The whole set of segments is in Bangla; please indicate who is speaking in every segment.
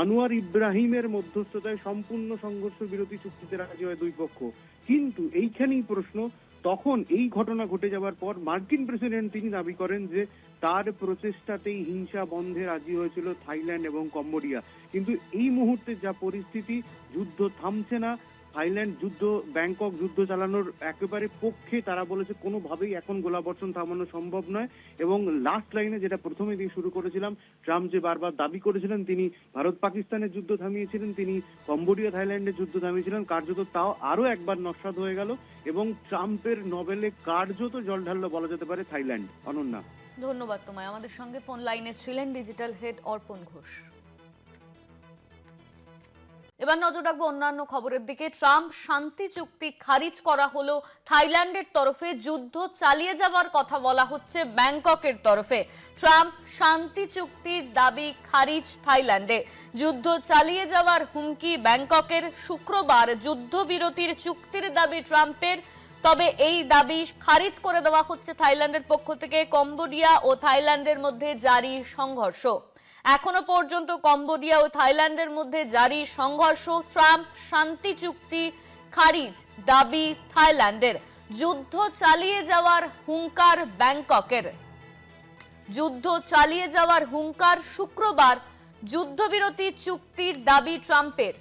Speaker 1: আনোয়ার ইব্রাহিমের মধ্যস্থতায় সম্পূর্ণ সংঘর্ষ বিরতি চুক্তিতে রাজি হয় দুই পক্ষ। কিন্তু এইখানেই প্রশ্ন, তখন এই ঘটনা ঘটে যাওয়ার পর মার্কিন প্রেসিডেন্ট তিনি দাবি করেন যে তার প্রচেষ্টাতেই হিংসা বন্ধে রাজি হয়েছিল থাইল্যান্ড এবং কম্বোডিয়া। কিন্তু এই মুহূর্তে যা পরিস্থিতি, যুদ্ধ থামছে না থাইল্যান্ড যুদ্ধ, ব্যাংকক যুদ্ধ চালানোর একেবারে পক্ষে তারা বলেছে কোনোভাবেই এখন গোলাবর্ষণ থামানো সম্ভব নয়। এবং লাস্ট লাইনে যেটা প্রথমে দিয়ে শুরু করেছিলাম, ট্রাম্প যে বারবার দাবি করেছিলেন, তিনি ভারত পাকিস্তানের যুদ্ধ থামিয়েছিলেন, তিনি কম্বোডিয়া, থাইল্যান্ডের যুদ্ধ থামিয়েছিলেন, কার্যত তাও আরও একবার নস্বাদ হয়ে গেল। এবং ট্রাম্পের নভেলে কার্যত জল ঢাললো বলা যেতে পারে থাইল্যান্ড। অনন্যা।
Speaker 2: ধন্যবাদ তোমায়। আমাদের সঙ্গে ফোন লাইনে ছিলেন ডিজিটাল হেড অর্পণ ঘোষ। এবার নজর রাখব অন্যান্য খবরের দিকে। ট্রাম্প শান্তি চুক্তি খারিজ করা হলো থাইল্যান্ডের তরফে। যুদ্ধ চালিয়ে যাওয়ার কথা বলা হচ্ছে ব্যাংককের তরফে। ট্রাম্প শান্তি চুক্তির দাবি খারিজ থাইল্যান্ডে। যুদ্ধ চালিয়ে যাওয়ার হুমকি ব্যাংককের। শুক্রবার যুদ্ধবিরতির চুক্তির দাবি ট্রাম্পের। তবে এই দাবি খারিজ করে দেওয়া হচ্ছে থাইল্যান্ডের পক্ষ থেকে। কম্বোডিয়া ও থাইল্যান্ডের মধ্যে জারি সংঘর্ষ। এখনও পর্যন্ত কম্বোডিয়া ও থাইল্যান্ডের মধ্যে জারি সংঘর্ষ, ট্রাম্প, শান্তি চুক্তি, খারিজ দাবি থাইল্যান্ডের। যুদ্ধ চালিয়ে যাওয়ার হুঙ্কার ব্যাংককের। যুদ্ধ চালিয়ে যাওয়ার হুঙ্কার শুক্রবার যুদ্ধবিরতি চুক্তির দাবি ট্রাম্পের।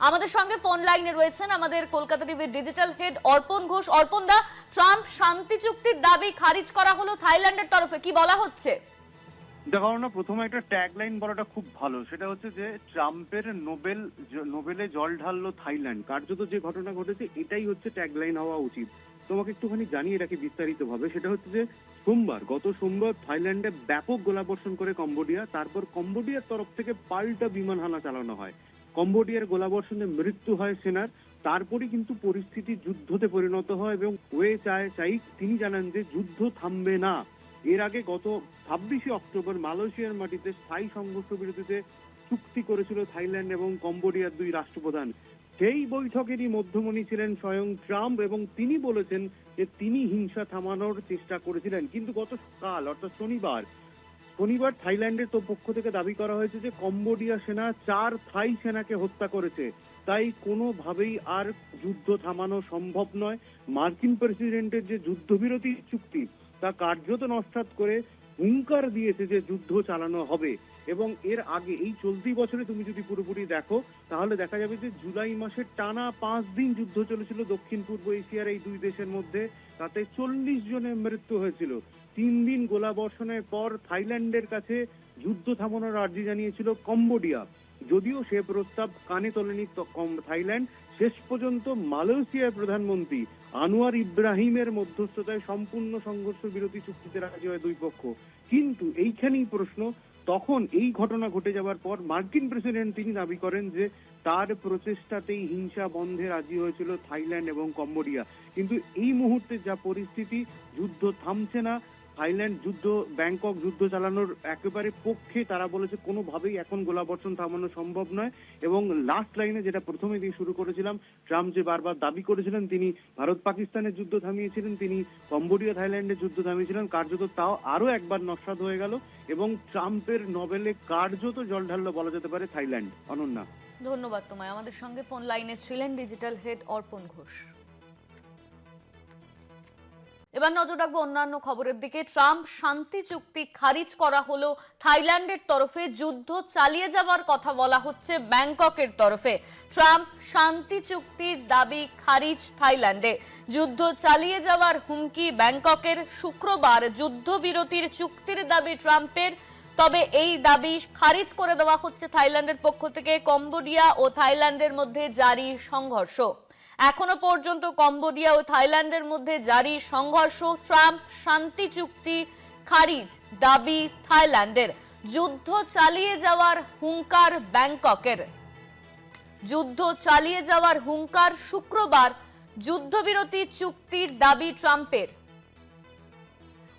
Speaker 2: আমাদের সঙ্গে ফোন লাইনে রয়েছেন আমাদের কলকাতা টিভির ডিজিটাল হেড অর্পণ ঘোষ। অর্পণ দা, ট্রাম্প শান্তি চুক্তির দাবি খারিজ করা হলো থাইল্যান্ডের তরফে, কি বলা হচ্ছে?
Speaker 1: দেখো না প্রথমে একটা ট্যাগ লাইন বলাটা খুব ভালো। সেটা হচ্ছে যে, ট্রাম্পের নোবেল নোবেলে জল ঢাললো থাইল্যান্ড। কার্যত যে ঘটনা ঘটেছে, এটাই হচ্ছে ট্যাগ লাইন হওয়া উচিত। তোমাকে একটুখানি জানিয়ে রাখি বিস্তারিত ভাবে সেটা হচ্ছে যে, সোমবার, গত সোমবার থাইল্যান্ডে ব্যাপক গোলাবর্ষণ করে কম্বোডিয়া। তারপর কম্বোডিয়ার তরফ থেকে পাল্টা বিমান হানা চালানো হয়। কম্বোডিয়ার গোলাবর্ষণে মৃত্যু হয় সেনার। তারপরে কিন্তু পরিস্থিতি যুদ্ধতে পরিণত হয় এবং ওয়ে চায় চাই তিনি জানান যে, যুদ্ধ থামবে না। এর আগে গত ছাব্বিশে অক্টোবর মালয়েশিয়ার মাটিতে স্থায়ী সংঘর্ষ বিরতিতে চুক্তি করেছিল থাইল্যান্ড এবং কম্বোডিয়ার দুই রাষ্ট্রপ্রধান। সেই বৈঠকেরই মধ্যমণি ছিলেন স্বয়ং ট্রাম্প এবং তিনি বলেছেন যে তিনি হিংসা থামানোর চেষ্টা করেছিলেন। কিন্তু গত কাল, অর্থাৎ শনিবার শনিবার থাইল্যান্ডের তো পক্ষ থেকে দাবি করা হয়েছে যে কম্বোডিয়া সেনা চার থাই সেনাকে হত্যা করেছে। তাই কোনোভাবেই আর যুদ্ধ থামানো সম্ভব নয়। মার্কিন প্রেসিডেন্টের যে যুদ্ধবিরতি চুক্তি তা কার্যত নস্বাত করে হুঙ্কার দিয়েছে যে যুদ্ধ চালানো হবে। এবং এর আগে এই চলতি বছরে তুমি যদি পুরোপুরি দেখো, তাহলে দেখা যাবে যে জুলাই মাসের টানা পাঁচ দিন যুদ্ধ চলেছিল দক্ষিণ পূর্ব এশিয়ার এই দুই দেশের মধ্যে। তাতে চল্লিশ জনের মৃত্যু হয়েছিল। তিন দিন গোলাবর্ষণের পর থাইল্যান্ডের কাছে যুদ্ধ থামানোর আর্জি জানিয়েছিল কম্বোডিয়া। যদিও সে প্রস্তাব কানে তোলেনি কম- থাইল্যান্ড। শেষ পর্যন্ত মালয়েশিয়ার প্রধানমন্ত্রী আনোয়ার ইব্রাহিমের মধ্যস্থতায় সম্পূর্ণ সংঘর্ষ বিরতি চুক্তিতে রাজি হয় দুই পক্ষ। কিন্তু এইখানেই প্রশ্ন, তখন এই ঘটনা ঘটে যাওয়ার পর মার্কিন প্রেসিডেন্ট তিনি দাবি করেন যে তার প্রচেষ্টাতেই হিংসা বন্ধে রাজি হয়েছিল থাইল্যান্ড এবং কম্বোডিয়া। কিন্তু এই মুহূর্তে যা পরিস্থিতি, যুদ্ধ থামছে না থাইল্যান্ড যুদ্ধ, ব্যাংকক যুদ্ধ চালানোর একেবারে পক্ষে তারা বলেছে কোনোভাবেই এখন গোলাবর্ষণ থামানো সম্ভব নয়। এবং লাস্ট লাইনে যেটা প্রথমে দিয়ে শুরু করেছিলাম, ট্রাম্প যে বারবার দাবি করেছিলেন, তিনি ভারত পাকিস্তানের যুদ্ধ থামিয়েছিলেন, তিনি কম্বোডিয়া, থাইল্যান্ডের যুদ্ধ থামিয়েছিলেন, কার্যত তাও আরও একবার নস্বাদ হয়ে গেল। এবং ট্রাম্পের নভেলে কার্যত জল ঢাললো বলা যেতে পারে থাইল্যান্ড। অনন্যা।
Speaker 2: ধন্যবাদ তোমায়। আমাদের সঙ্গে ফোন লাইনে ছিলেন ডিজিটাল হেড অর্পণ ঘোষ। এবার নজর রাখব অন্যান্য খবরের দিকে। ট্রাম্প শান্তি চুক্তি খারিজ করা হলো থাইল্যান্ডের তরফে। যুদ্ধ চালিয়ে যাওয়ার কথা বলা হচ্ছে ব্যাংককের তরফে। ট্রাম্প শান্তি চুক্তির দাবি খারিজ থাইল্যান্ডে। যুদ্ধ চালিয়ে যাওয়ার হুমকি ব্যাংককের। শুক্রবার যুদ্ধবিরতির চুক্তির দাবি ট্রাম্পের। তবে এই দাবি খারিজ করে দেওয়া হচ্ছে থাইল্যান্ডের পক্ষ থেকে। কম্বোডিয়া ও থাইল্যান্ডের মধ্যে জারি সংঘর্ষ। এখনও পর্যন্ত কম্বোডিয়া ও থাইল্যান্ডের মধ্যে জারি সংঘর্ষ, ট্রাম্প, শান্তি চুক্তি, খারিজ দাবি থাইল্যান্ডের। যুদ্ধ চালিয়ে যাওয়ার হুঙ্কার ব্যাংককের। যুদ্ধ চালিয়ে যাওয়ার হুঙ্কার শুক্রবার যুদ্ধবিরতি চুক্তির দাবি ট্রাম্পের।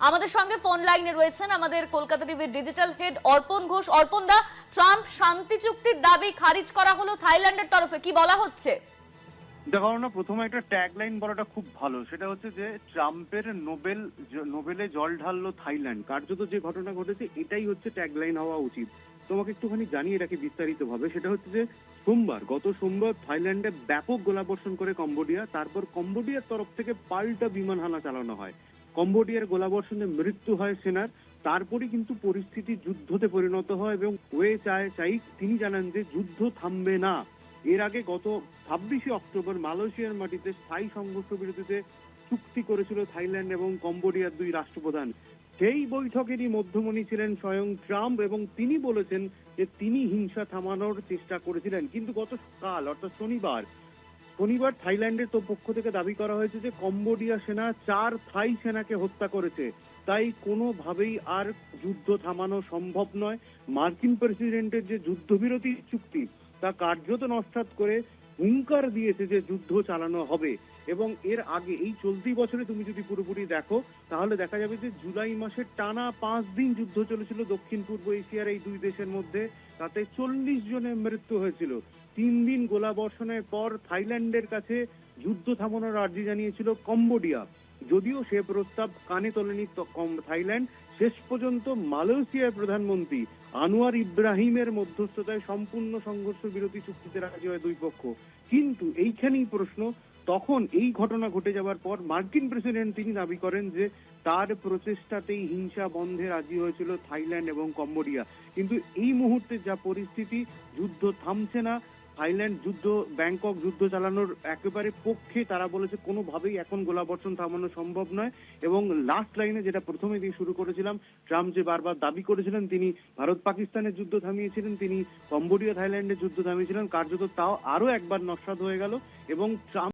Speaker 2: আমাদের সঙ্গে ফোন লাইনে রয়েছেন আমাদের কলকাতা টিভির ডিজিটাল হেড অর্পণ ঘোষ। অর্পণ দা, ট্রাম্প শান্তি চুক্তির দাবি খারিজ করা হলো থাইল্যান্ডের তরফে, কি বলা হচ্ছে?
Speaker 1: দেখো না প্রথমে একটা ট্যাগ লাইন বলাটা খুব ভালো। সেটা হচ্ছে যে, ট্রাম্পের নোবেল নোবেলে জল ঢাললো থাইল্যান্ড। কার্যত যে ঘটনা ঘটেছে, এটাই হচ্ছে ট্যাগ লাইন হওয়া উচিত। তোমাকে একটুখানি জানিয়ে রাখি বিস্তারিতভাবে। সেটা হচ্ছে যে, সোমবার, গত সোমবার থাইল্যান্ডে ব্যাপক গোলাবর্ষণ করে কম্বোডিয়া। তারপর কম্বোডিয়ার তরফ থেকে পাল্টা বিমান হানা চালানো হয়। কম্বোডিয়ার গোলাবর্ষণে মৃত্যু হয় সেনার। তারপরে কিন্তু পরিস্থিতি যুদ্ধতে পরিণত হয় এবং ওয়ে চায় চাই তিনি জানান যে, যুদ্ধ থামবে না। এর আগে গত ছাব্বিশে অক্টোবর মালয়েশিয়ার মাটিতে স্থায়ী সংঘর্ষ বিরতিতে চুক্তি করেছিল থাইল্যান্ড এবং কম্বোডিয়ার দুই রাষ্ট্রপ্রধান। সেই বৈঠকেরই মধ্যমণি ছিলেন স্বয়ং ট্রাম্প এবং তিনি বলেছেন যে তিনি হিংসা থামানোর চেষ্টা করেছিলেন। কিন্তু গত কাল, অর্থাৎ শনিবার শনিবার থাইল্যান্ডের তো পক্ষ থেকে দাবি করা হয়েছে যে কম্বোডিয়া সেনা চার থাই সেনাকে হত্যা করেছে। তাই কোনোভাবেই আর যুদ্ধ থামানো সম্ভব নয়। মার্কিন প্রেসিডেন্টের যে যুদ্ধবিরতি চুক্তি তা কার্যত নস্বাত করে হুঙ্কার দিয়েছে যে যুদ্ধ চালানো হবে। এবং এর আগে এই চলতি বছরে তুমি যদি পুরোপুরি দেখো, তাহলে দেখা যাবে যে জুলাই মাসের টানা পাঁচ দিন যুদ্ধ চলেছিল দক্ষিণ পূর্ব এশিয়ার এই দুই দেশের মধ্যে। তাতে চল্লিশ জনের মৃত্যু হয়েছিল। তিন দিন গোলা বর্ষণের পর থাইল্যান্ডের কাছে যুদ্ধ থামানোর আর্জি জানিয়েছিল কম্বোডিয়া। যদিও সে প্রস্তাব কানে তোলেনি থাইল্যান্ড। শেষ পর্যন্ত মালয়েশিয়ার প্রধানমন্ত্রী আনোয়ার ইব্রাহিমের মধ্যস্থতায় সম্পূর্ণ সংঘর্ষ বিরতি চুক্তিতে রাজি হয় দুই পক্ষ। কিন্তু এইখানেই প্রশ্ন, তখন এই ঘটনা ঘটে যাওয়ার পর মার্কিন প্রেসিডেন্ট তিনি দাবি করেন যে তার প্রচেষ্টাতেই হিংসা বন্ধে রাজি হয়েছিল থাইল্যান্ড এবং কম্বোডিয়া। কিন্তু এই মুহূর্তে যা পরিস্থিতি, যুদ্ধ থামছে না থাইল্যান্ড যুদ্ধ, ব্যাংকক যুদ্ধ চালানোর একেবারে পক্ষে তারা বলেছে কোনোভাবেই এখন গোলাবর্ষণ থামানো সম্ভব নয়। এবং লাস্ট লাইনে যেটা প্রথমে দিয়ে শুরু করেছিলাম, ট্রাম্প যে বারবার দাবি করেছিলেন, তিনি ভারত পাকিস্তানের যুদ্ধ থামিয়েছিলেন, তিনি কম্বোডিয়া থাইল্যান্ডের যুদ্ধ থামিয়েছিলেন, কার্যত তাও আরও একবার নস্বাদ হয়ে গেল। এবং ট্রাম্প